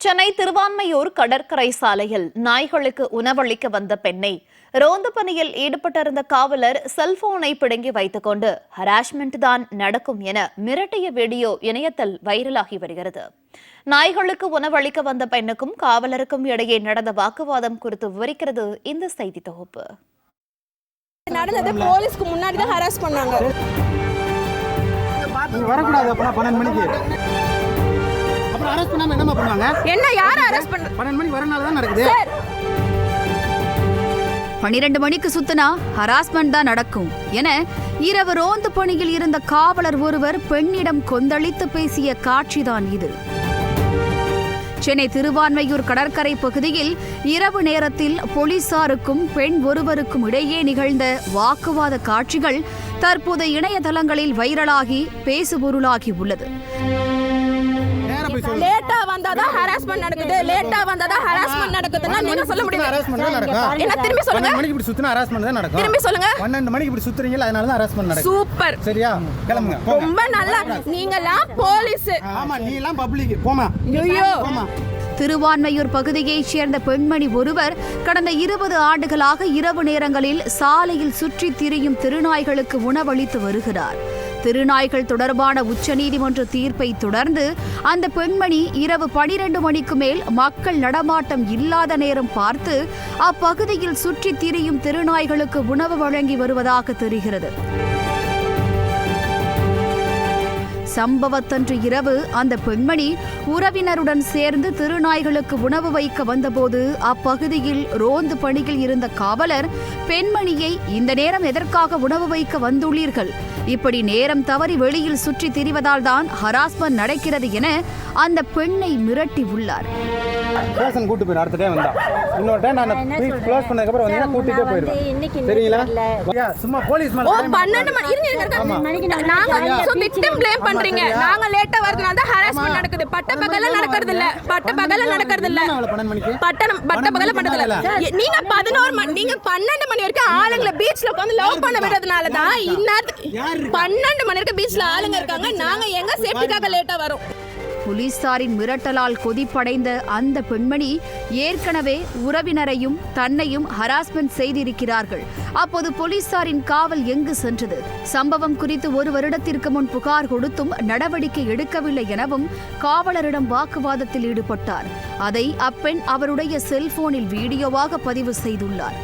சென்னை திருவான்மையூர் கடற்கரை சாலையில் நாய்களுக்கு உணவளிக்க வந்த பெண்ணை ரோந்து பணியில் ஈடுபட்டிருந்த காவலர் செல்போனை பிடுங்கி வைத்துக்கொண்டு ஹராஸ்மெண்ட் தான் நடக்கும் என மிரட்டிய வீடியோ இணையத்தில் வைரலாகி வருகிறது. நாய்களுக்கு உணவளிக்க வந்த பெண்ணுக்கும் காவலருக்கும் இடையே நடந்த வாக்குவாதம் குறித்து விவரிக்கிறது இந்த செய்தி தொகுப்பு. நடந்தது போலீஸ்க்கு முன்னாடி தான் ஹராஸ் பண்ணாங்க. வரக்கூடாது அப்பனா பன்னெண்டு மணிக்கு. அப்புறம் அரெஸ்ட் பண்ணாம என்னம்மா பண்ணுவாங்க? என்ன யார் ஹராஸ் பண்ண பன்னெண்டு மணிக்கு வரனால தான் நடக்குது. சார். பனிரெண்டு மணிக்கு சுத்தினா ஹராஸ்மெண்ட் தான் நடக்கும். என இரவு ரோந்து பணியில் இருந்த காவலர் ஒருவர் பெண்ணிடம் கொந்தளித்து பேசிய காட்சிதான் இது. சென்னை திருவான்மையூர் கடற்கரை பகுதியில் இரவு நேரத்தில் போலீசாருக்கும் பெண் ஒருவருக்கும் இடையே நிகழ்ந்த வாக்குவாத காட்சிகள் தற்போது இணையதளங்களில் வைரலாகி பேசுபொருளாகி உள்ளது. லேட்டா வந்தாதான் ஹராஸ்மெண்ட் நடக்குது. லேட்டா வந்தாதான் ஹராஸ்மெண்ட் நடக்குதுன்னா நீங்க சொல்ல முடியும் ஹராஸ்மெண்ட் தான் நடக்கும். என்ன திரும்பி சொல்லுங்க. மணிக்கு இப்படி சுத்தினா ஹராஸ்மெண்ட் தான் நடக்கும். திரும்பி சொல்லுங்க. பன்னெண்டு மணிக்கு இப்படி சுத்துறீங்களா அதனால தான் ஹராஸ்மெண்ட் நடக்கும். சூப்பர். சரியா? கிளம்புங்க. போங்க. ரொம்ப நல்லா நீங்கெல்லாம் போலீஸ். ஆமா நீ எல்லாம் பப்ளிக் போமா ஐயோ. போமா திருவான்மையூர் பகுதியைச் சேர்ந்த பெண்மணி ஒருவர் கடந்த இருபது ஆண்டுகளாக இரவு நேரங்களில் சாலையில் சுற்றித் திரியும் திருநாய்களுக்கு உணவளித்து வருகிறார். திருநாய்கள் தொடர்பான உச்சநீதிமன்ற தீர்ப்பை தொடர்ந்து அந்த பெண்மணி இரவு பனிரெண்டு மணிக்கு மேல் மக்கள் நடமாட்டம் இல்லாத நேரம் பார்த்து அப்பகுதியில் சுற்றித் திரியும் திருநாய்களுக்கு உணவு வழங்கி வருவதாக தெரிகிறது. சம்பவத்தன்று இரவு அந்த பெண்மணி உறவினருடன் சேர்ந்து திருநாய்களுக்கு உணவு வைக்க வந்தபோது அப்பகுதியில் ரோந்து பணியில் இருந்த காவலர் பெண்மணியை இந்த நேரம் எதற்காக உணவு வைக்க வந்துள்ளீர்கள்? இப்படி நேரம் தவறி வெளியில் சுற்றி திரிவதால் தான் ஹராஸ்மெண்ட் நடக்கிறது என அந்த பெண்ணை மிரட்டி உள்ளார். ஸ்டேஷன் கூட்டு போயிரு அடுத்த டைம் வந்தா இன்னொரு டைம் நான் க்ளோஸ் பண்ணதுக்கு அப்புறம் வந்தீங்கன்னா கூட்டிட்டே போயிருவேன் சரிங்களா சும்மா போலீஸ் மேல பன்னெண்டு மணி இருங்க நாங்க சோ விக்டிம் ப்ளேம் பண்றீங்க. நாங்க லேட்டா வரதுனால தான் ஹராஸ்மெண்ட் நடக்குது. பட்ட பகல்ல நடக்கிறது இல்ல. பட்ட பகல்ல நடக்கிறது இல்ல. பட்டணம் பட்ட பகல பட்டதுல நீங்க பதினோரு மணி நீங்க பன்னெண்டு மணி வரைக்கும் ஆளுங்களை பீச்ல உட்காந்து லவ் பண்ண விடுறதுனால தான் இந்நேரத்துக்கு பன்னெண்டு மணி வரைக்கும் பீச்ல ஆளுங்க இருக்காங்க. நாங்க எங்க சேஃப்டிக்காக லேட்டா வரோம்? போலீசாரின் மிரட்டலால் கொதிப்படைந்த அந்த பெண்மணி ஏற்கனவே உறவினரையும் தன்னையும் ஹராஸ்மெண்ட் செய்திருக்கிறார்கள். அப்போது போலீசாரின் காவல் எங்கு சென்றது? சம்பவம் குறித்து ஒரு வருடத்திற்கு முன் புகார் கொடுத்தும் நடவடிக்கை எடுக்கவில்லை எனவும் காவலரிடம் வாக்குவாதத்தில் ஈடுபட்டார். அதை அப்பெண் அவருடைய செல்போனில் வீடியோவாக பதிவு செய்துள்ளார்.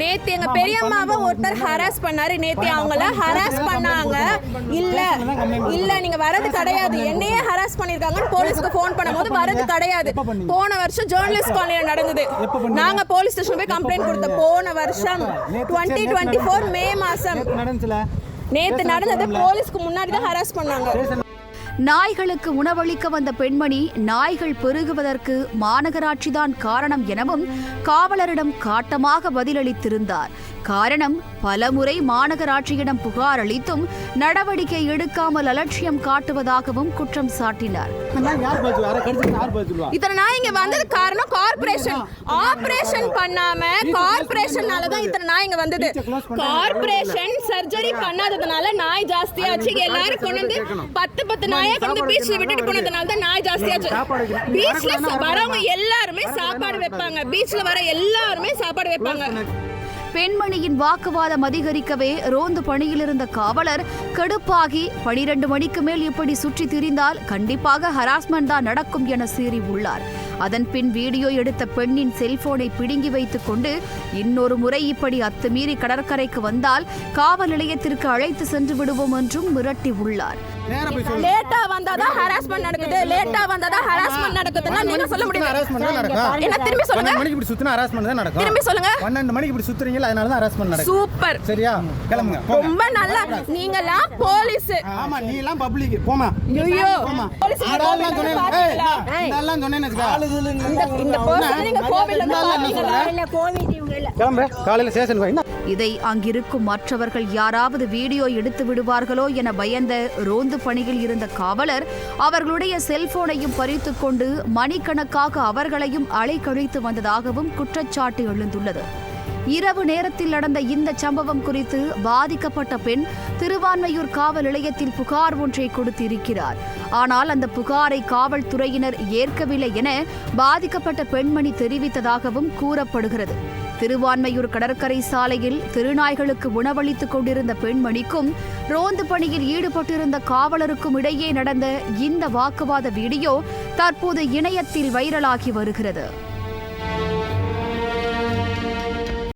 நேத்து எங்க பெரியம்மாவை ஒருத்தர் ஹராஸ் பண்ணாரு. நேத்து அவங்கள ஹராஸ் பண்ணாங்க. இல்ல இல்ல நீங்க வரது கிடையாது. என்னையே ஹராஸ் பண்ணிருக்காங்கன்னு போலீஸ்க்கு ஃபோன் பண்ணும்போது வரது கிடையாது. போன வருஷம் ஜேர்னலிஸ்ட் காலனில நடந்தது. நாங்க போலீஸ் ஸ்டேஷன் போய் கம்ப்ளைண்ட் கொடுத்த போன வருஷம் டுவெண்ட்டி டுவெண்ட்டி ஃபோர் மே மாசம். நேத்து நடந்தது போலீஸ்க்கு முன்னாடி தான் ஹராஸ் பண்ணாங்க. நாய்களுக்கு உணவளிக்க வந்த பெண்மணி நாய்கள் பெருகுவதற்கு மாநகராட்சிதான் காரணம் எனவும் காவலரிடம் காட்டமாக பதிலளித்திருந்தார். காரணம் பலமுறை மாநகராட்சியிடம் புகார் அளித்தும் நடவடிக்கை எடுக்காமல் அலட்சியம் காட்டுவதாகவும் குற்றம் சாட்டினார். இத்தனை நாய் இங்க வந்தது காரணம் கார்பரேஷன் ஆபரேஷன் பண்ணாம கார்பரேஷன்னால தான் இத்தனை நாய் இங்க வந்தது. கார்பரேஷன் சர்ஜரி பண்ணாததுனால நாய் ஜாஸ்தியாச்சு. எல்லாரும் கொண்டு வந்து பத்து பத்து நாய் கொண்டு வந்து பீச்ல விட்டுட்டு போனதுனால தான் நாய் ஜாஸ்தியாச்சு பீச்ல வரவங்க எல்லாருமே சாப்பாடு வைப்பாங்க. பீச்ல வர எல்லாருமே சாப்பாடு வைப்பாங்க. பெண்மணியின் வாக்குவாதம் அதிகரிக்கவே ரோந்து பணியில் இருந்த காவலர் கடுப்பாகி பனிரெண்டு மணிக்கு மேல் இப்படி சுற்றி திரிந்தால் கண்டிப்பாக ஹராஸ்மெண்ட் தான் நடக்கும் என சீறி உள்ளார். அதன் பின் வீடியோ எடுத்த பெண்ணின் செல்போனை பிடுங்கி வைத்துக் கொண்டு இன்னொரு முறை இப்படி அத்துமீறி கடற்கரைக்கு வந்தால் காவல் நிலையத்திற்கு அழைத்து சென்று விடுவோம் என்றும் மிரட்டி உள்ளார். லேட்டா வந்தாதான் ஹராஸ்மெண்ட் நடக்குது. லேட்டா வந்தாதான் ஹராஸ்மெண்ட் நடக்குதுன்னா நீங்க சொல்ல முடியும்? ஹராஸ்மெண்ட் தான் நடக்கும். என்ன திரும்பி சொல்லுங்க. பன்னெண்டு மணிக்கு இப்படி சுத்தினா ஹராஸ்மெண்ட் தான் நடக்கும். திரும்பி சொல்லுங்க. பன்னெண்டு மணிக்கு இப்படி சுத்துறீங்களா அதனால தான் ஹராஸ்மெண்ட் நடக்கும் சூப்பர். சரியா? கிளம்புங்க போங்க. ரொம்ப நல்லா நீங்கெல்லாம் போலீஸ். ஆமா நீ எல்லாம் பப்ளிக் போமா ஐயோ. போலீஸ் அதெல்லாம் சொன்னேன் இதெல்லாம் வச்சுக்க இந்த இந்த person நீங்க கோவில்ல கிளம்பு காலையில ஸ்டேஷன் போய். என்ன? இதை அங்கிருக்கும் மற்றவர்கள் யாராவது வீடியோ எடுத்து விடுவார்களோ என பயந்த ரோந்து பணியில் இருந்த காவலர் அவர்களுடைய செல்போனையும் பறித்துக் கொண்டு மணிக்கணக்காக அவர்களையும் அலைக்கழித்து வந்ததாகவும் குற்றச்சாட்டு எழுந்துள்ளது. இரவு நேரத்தில் நடந்த இந்த சம்பவம் குறித்து பாதிக்கப்பட்ட பெண் திருவான்மையூர் காவல் நிலையத்தில் புகார் ஒன்றை கொடுத்திருக்கிறார். ஆனால் அந்த புகாரை காவல்துறையினர் ஏற்கவில்லை என பாதிக்கப்பட்ட பெண்மணி தெரிவித்ததாகவும் கூறப்படுகிறது. திருவான்மையூர் கடற்கரை சாலையில் திருநாய்களுக்கு உணவளித்துக் கொண்டிருந்த பெண்மணிக்கும் ரோந்து பணியில் ஈடுபட்டிருந்த காவலருக்கும் இடையே நடந்த இந்த வாக்குவாத வீடியோ தற்போது இணையத்தில் வைரலாகி வருகிறது.